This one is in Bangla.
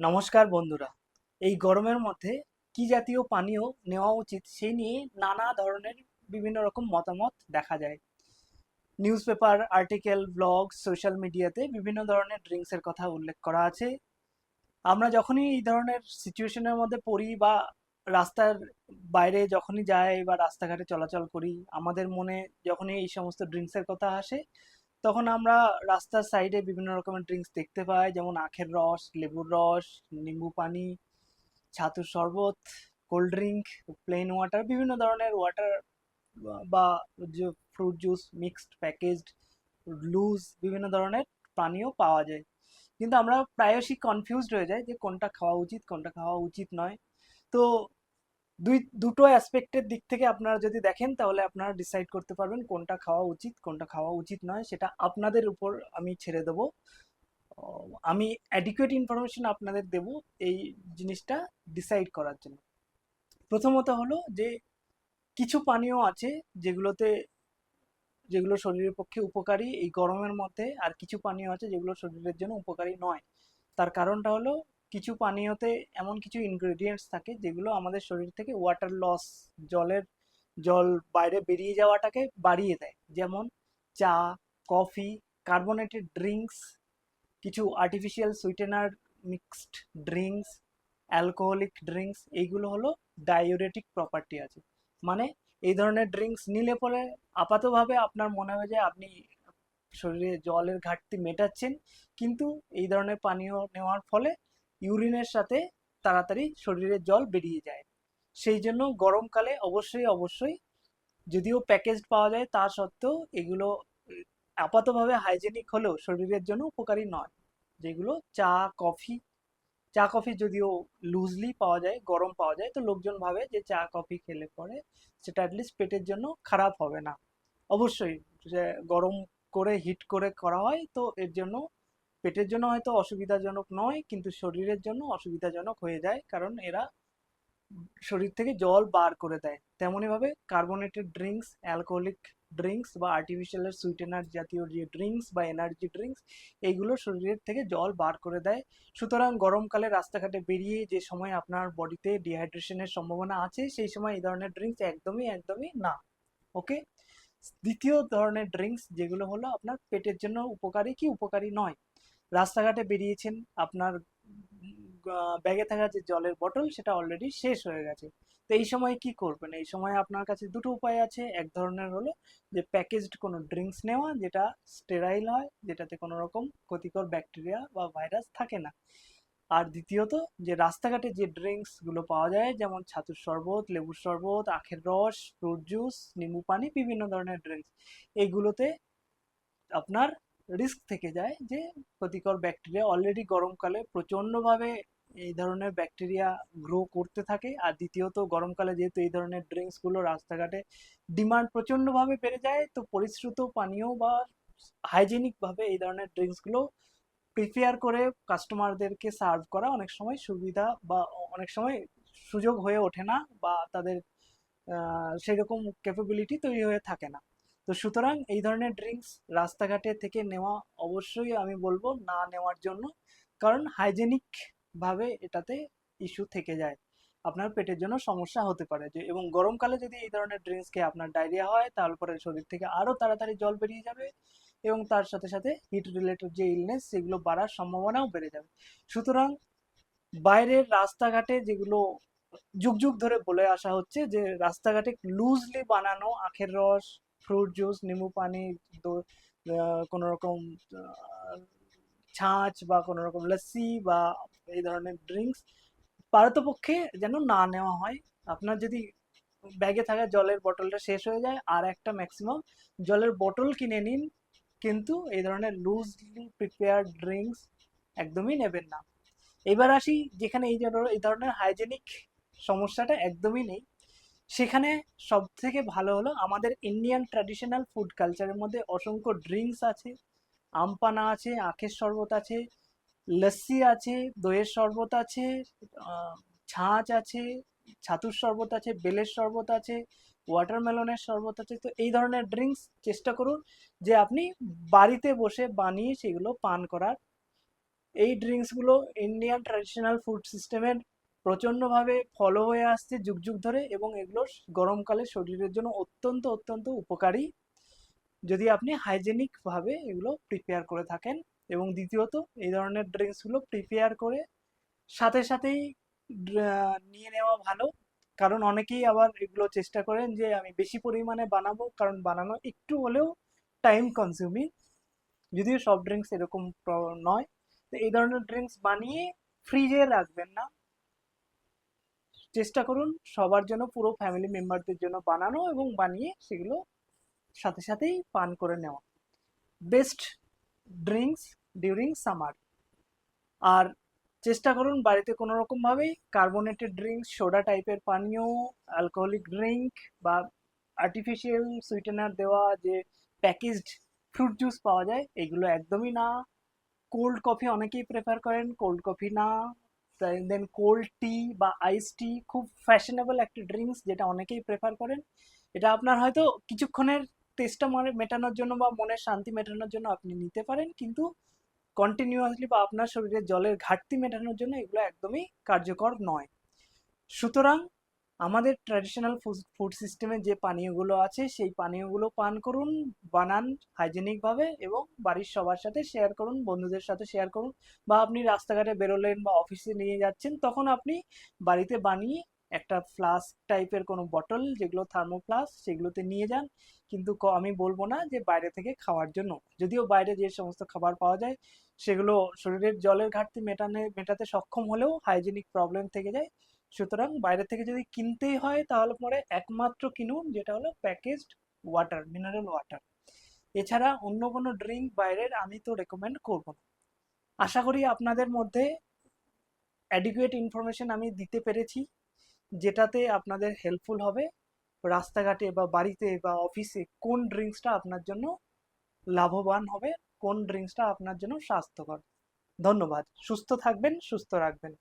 নমস্কার বন্ধুরা। এই গরমের মধ্যে কি জাতীয় পানীয় নেওয়া উচিত সেই নিয়ে নানা ধরনের বিভিন্ন রকম মতামত দেখা যায়। News paper article blog social মিডিয়াতে বিভিন্ন ধরনের ড্রিঙ্কসের কথা উল্লেখ করা আছে। আমরা যখনই এই ধরনের সিচুয়েশনের মধ্যে পড়ি বা রাস্তার বাইরে যখনই যাই বা রাস্তাঘাটে চলাচল করি, আমাদের মনে যখনই এই সমস্ত ড্রিঙ্কসের কথা আসে তখন আমরা রাস্তার সাইডে বিভিন্ন রকমের ড্রিঙ্কস দেখতে পাই, যেমন আখের রস, লেবুর রস, নিম্বু পানি, ছাতুর শরবত কোল্ড ড্রিঙ্ক প্লেন ওয়াটার বিভিন্ন ধরনের ওয়াটার বা যে fruit juice mixed packaged loose বিভিন্ন ধরনের পানীয় পাওয়া যায়। কিন্তু আমরা প্রায়শই কনফিউজড হয়ে যাই যে কোনটা খাওয়া উচিত, কোনটা খাওয়া উচিত নয়। তো দুই, দুটো অ্যাসপেক্টের দিক থেকে আপনারা যদি দেখেন, তাহলে আপনারা ডিসাইড করতে পারবেন কোনটা খাওয়া উচিত, কোনটা খাওয়া উচিত নয়, সেটা আপনাদের উপর আমি ছেড়ে দেবো। আমি অ্যাডিকুয়েট ইনফরমেশন আপনাদের দেব এই জিনিসটা ডিসাইড করার জন্য। প্রথমত হলো যে, কিছু পানীয় আছে যেগুলোতে, যেগুলো শরীরের পক্ষে উপকারী, এই গরমের মধ্যে আর কিছু পানীয় আছে যেগুলো শরীরের জন্য উপকারী নয়। তার কারণটা হলো কিছু পানীয়তে এমন কিছু ইনগ্রেডিয়েন্টস থাকে যেগুলো আমাদের শরীর থেকে ওয়াটার লস জলের জল বাইরে বেরিয়ে যাওয়াটাকে বাড়িয়ে দেয়। যেমন চা কফি কার্বোনেটেড ড্রিঙ্কস কিছু artificial sweetener mixed drinks alcoholic drinks এইগুলো হলো ডায়োরেটিক প্রপার্টি আছে। মানে এই ধরনের ড্রিঙ্কস নিলে পরে আপাতভাবে আপনার মনে হয় যে আপনি শরীরে জলের ঘাটতি মেটাচ্ছেন, কিন্তু এই ধরনের পানীয় নেওয়ার ফলে ইউরিনের সাথে তাড়াতাড়ি শরীরের জল বেরিয়ে যায়। সেই জন্য গরমকালে অবশ্যই অবশ্যই যদিও প্যাকেজড পাওয়া যায়, তা সত্ত্বেও এগুলো আপাতভাবে হাইজেনিক হলেও শরীরের জন্য উপকারী নয়। যেগুলো চা, কফি চা, কফি যদিও লুজলি পাওয়া যায়, গরম পাওয়া যায়, তো লোকজন ভাবে যে চা, কফি খেলে পরে সেটা অ্যাটলিস্ট পেটের জন্য খারাপ হবে না। অবশ্যই গরম করে হিট করে করা হয়, তো এর জন্য পেটের জন্য হয়তো অসুবিধাজনক নয়, কিন্তু শরীরের জন্য অসুবিধাজনক হয়ে যায়, কারণ এরা শরীর থেকে জল বার করে দেয়। তেমনইভাবে কার্বোনেটেড ড্রিঙ্কস, অ্যালকোহলিক ড্রিঙ্কস বা আর্টিফিশিয়াল সুইটেনার জাতীয় যে ড্রিঙ্কস বা এনার্জি ড্রিঙ্কস, এইগুলো শরীরের থেকে জল বার করে দেয়। সুতরাং গরমকালে রাস্তাঘাটে বেরিয়ে যে সময় আপনার বডিতে ডিহাইড্রেশনের সম্ভাবনা আছে, সেই সময় এই ধরনের ড্রিঙ্কস একদমই একদমই না। ওকে? দ্বিতীয় ধরনের ড্রিঙ্কস যেগুলো হলো আপনার পেটের জন্য উপকারী কি উপকারী নয়? রাস্তাঘাটে বেরিয়েছেন, আপনার ব্যাগে থাকা যে জলের বটল সেটা অলরেডি শেষ হয়ে গেছে। তো এই সময় কি করবেন? এই সময় আপনার কাছে দুটো উপায় আছে। এক ধরনের হলো যে প্যাকেজড কোনো ড্রিঙ্কস নেওয়া, যেটা স্টেরাইল হয়, যেটাতে কোনো রকম ক্ষতিকর ব্যাকটেরিয়া বা ভাইরাস থাকে না। আর দ্বিতীয়ত, যে রাস্তাঘাটে যে ড্রিঙ্কসগুলো পাওয়া যায়, যেমন ছাতুর শরবত, লেবুর শরবত, আখের রস ফ্রুট জুস নিম্বু পানি, বিভিন্ন ধরনের ড্রিঙ্কস এইগুলোতে আপনার রিস্ক থেকে যায় যে ক্ষতিকর ব্যাকটেরিয়া অলরেডি গরমকালে প্রচণ্ডভাবে এই ধরনের ব্যাকটেরিয়া গ্রো করতে থাকে। আর দ্বিতীয়ত, গরমকালে যেহেতু এই ধরনের ড্রিঙ্কসগুলো রাস্তাঘাটে ডিমান্ড প্রচণ্ডভাবে বেড়ে যায়, তো পরিশ্রুত পানীয় বা হাইজেনিকভাবে এই ধরনের ড্রিঙ্কসগুলো প্রিপেয়ার করে কাস্টমারদেরকে সার্ভ করা অনেক সময় সুবিধা বা অনেক সময় সুযোগ হয়ে ওঠে না বা তাদের সেই রকম ক্যাপাবিলিটি তৈরি হয়ে থাকে না। তো সুতরাং এই ধরনের ড্রিঙ্কস রাস্তাঘাটে থেকে নেওয়া অবশ্যই আমি বলব না নেওয়ার জন্য, কারণ হাইজেনিক ভাবে এটাতে ইস্যু থেকে যায়। আপনার পেটের জন্য সমস্যা হতে পারে যে, এবং গরমকালে যদি এই ধরনের ড্রিঙ্কস খেয়ে আপনার ডায়রিয়া হয়, তাহলে পরে শরীর থেকে আরও তাড়াতাড়ি জল বেরিয়ে যাবে এবং তার সাথে সাথে হিট রিলেটেড যে ইলনেস সেগুলো বাড়ার সম্ভাবনাও বেড়ে যাবে। সুতরাং বাইরের রাস্তাঘাটে যেগুলো যুগ যুগ ধরে বলে আসা হচ্ছে যে, রাস্তাঘাটে লুজলি বানানো আখের রস ফ্রুট জুস নিম্বু পানি কোনো রকম ছাঁচ বা কোনো রকম লস্যি বা এই ধরনের ড্রিঙ্কস পারতপক্ষে যেন না নেওয়া হয় আপনার যদি ব্যাগে থাকা জলের বোতলটা শেষ হয়ে যায় আর একটা ম্যাক্সিমাম জলের বোতল কিনে নিন কিন্তু এই ধরনের লুজলি প্রিপেয়ার ড্রিঙ্কস একদমই নেবেন না এবার আসি যেখানে এই এই ধরনের হাইজেনিক সমস্যাটা একদমই নেই। সেখানে সব থেকে ভালো হলো আমাদের ইন্ডিয়ান ট্র্যাডিশনাল ফুড কালচারের মধ্যে অসংখ্য ড্রিঙ্কস আছে, আমপানা আছে, আখের শরবত আছে লস্যি আছে, দইয়ের শরবত আছে ছাঁচ আছে, ছাতুর শরবত আছে, বেলের শরবত আছে ওয়াটারমেলনের শরবত আছে। তো এই ধরনের ড্রিঙ্কস চেষ্টা করুন যে আপনি বাড়িতে বসে বানিয়ে সেগুলো পান করার। এই ড্রিঙ্কসগুলো ইন্ডিয়ান ট্র্যাডিশনাল ফুড সিস্টেমের প্রচণ্ডভাবে ফলো হয়ে আসছে যুগ যুগ ধরে এবং এগুলো গরমকালে শরীরের জন্য অত্যন্ত অত্যন্ত উপকারী। যদি আপনি হাইজেনিকভাবে এগুলো প্রিপেয়ার করে থাকেন এবং দ্বিতীয়ত এই ধরনের ড্রিঙ্কসগুলো প্রিপেয়ার করে সাথে সাথেই নিয়ে নেওয়া ভালো। কারণ অনেকেই আবার এগুলো চেষ্টা করেন যে আমি বেশি পরিমাণে বানাবো, কারণ বানানো একটু হলেও টাইম কনজিউমিং যদিও সব ড্রিঙ্কস এরকম নয়। তো এই ধরনের ড্রিঙ্কস বানিয়ে ফ্রিজে রাখবেন না। চেষ্টা করুন সবার জন্য, পুরো ফ্যামিলি মেম্বারদের জন্য বানানো এবং বানিয়ে সেগুলো সাথে সাথেই পান করে নেওয়া। বেস্ট ড্রিঙ্কস ডিউরিং সামার আর চেষ্টা করুন বাড়িতে কোনো রকমভাবেই কার্বোনেটেড ড্রিঙ্কস সোডা টাইপের পানীয় অ্যালকোহলিক ড্রিঙ্ক বা আর্টিফিশিয়াল সুইটেনার দেওয়া যে প্যাকেজড ফ্রুট জুস পাওয়া যায়, এগুলো একদমই না। কোল্ড কফি অনেকেই প্রেফার করেন কোল্ড কফি না। দেন কোল্ড টি বা আইস টি খুব ফ্যাশনেবল একটা ড্রিঙ্কস যেটা অনেকেই প্রেফার করেন। এটা আপনার হয়তো কিছুক্ষণের মনে, মেটানোর জন্য বা মনের শান্তি মেটানোর জন্য আপনি নিতে পারেন। কিন্তু কন্টিনিউয়াসলি বা আপনার শরীরে জলের ঘাটতি মেটানোর জন্য এগুলো একদমই কার্যকর নয়। সুতরাং আমাদের ট্র্যাডিশনাল ফুড সিস্টেমে যে পানীয়গুলো আছে, সেই পানীয়গুলো পান করুন, বানান হাইজেনিকভাবে এবং বাড়ির সবার সাথে শেয়ার করুন, বন্ধুদের সাথে শেয়ার করুন বা আপনি রাস্তাঘাটে বেরোলেন বা অফিসে নিয়ে যাচ্ছেন, তখন আপনি বাড়িতে বানিয়ে একটা ফ্লাস্ক টাইপের কোনো বটল যেগুলো থার্মোফ্লাস্ক সেগুলোতে নিয়ে যান। কিন্তু আমি বলব না যে বাইরে থেকে খাওয়ার জন্য। যদিও বাইরে যে সমস্ত খাবার পাওয়া যায়, সেগুলো শরীরের জলের ঘাটতি মেটানে, মেটাতে সক্ষম হলেও হাইজেনিক প্রবলেম থেকে যায়। সুতরাং বাইরে থেকে যদি কিনতেই হয়, তাহলে পরে একমাত্র কিনুন, যেটা হলো প্যাকেজড ওয়াটার মিনারেল ওয়াটার এছাড়া অন্য কোনো ড্রিঙ্ক বাইরের আমি তো রেকমেন্ড করব না। আশা করি আপনাদের মধ্যে অ্যাডিকুয়েট ইনফরমেশন আমি দিতে পেরেছি, যেটাতে আপনাদের হেল্পফুল হবে। রাস্তাঘাটে বা বাড়িতে বা অফিসে কোন ড্রিঙ্কসটা আপনার জন্য লাভবান হবে, কোন ড্রিঙ্কসটা আপনার জন্য স্বাস্থ্যকর। ধন্যবাদ। সুস্থ থাকবেন, সুস্থ রাখবেন।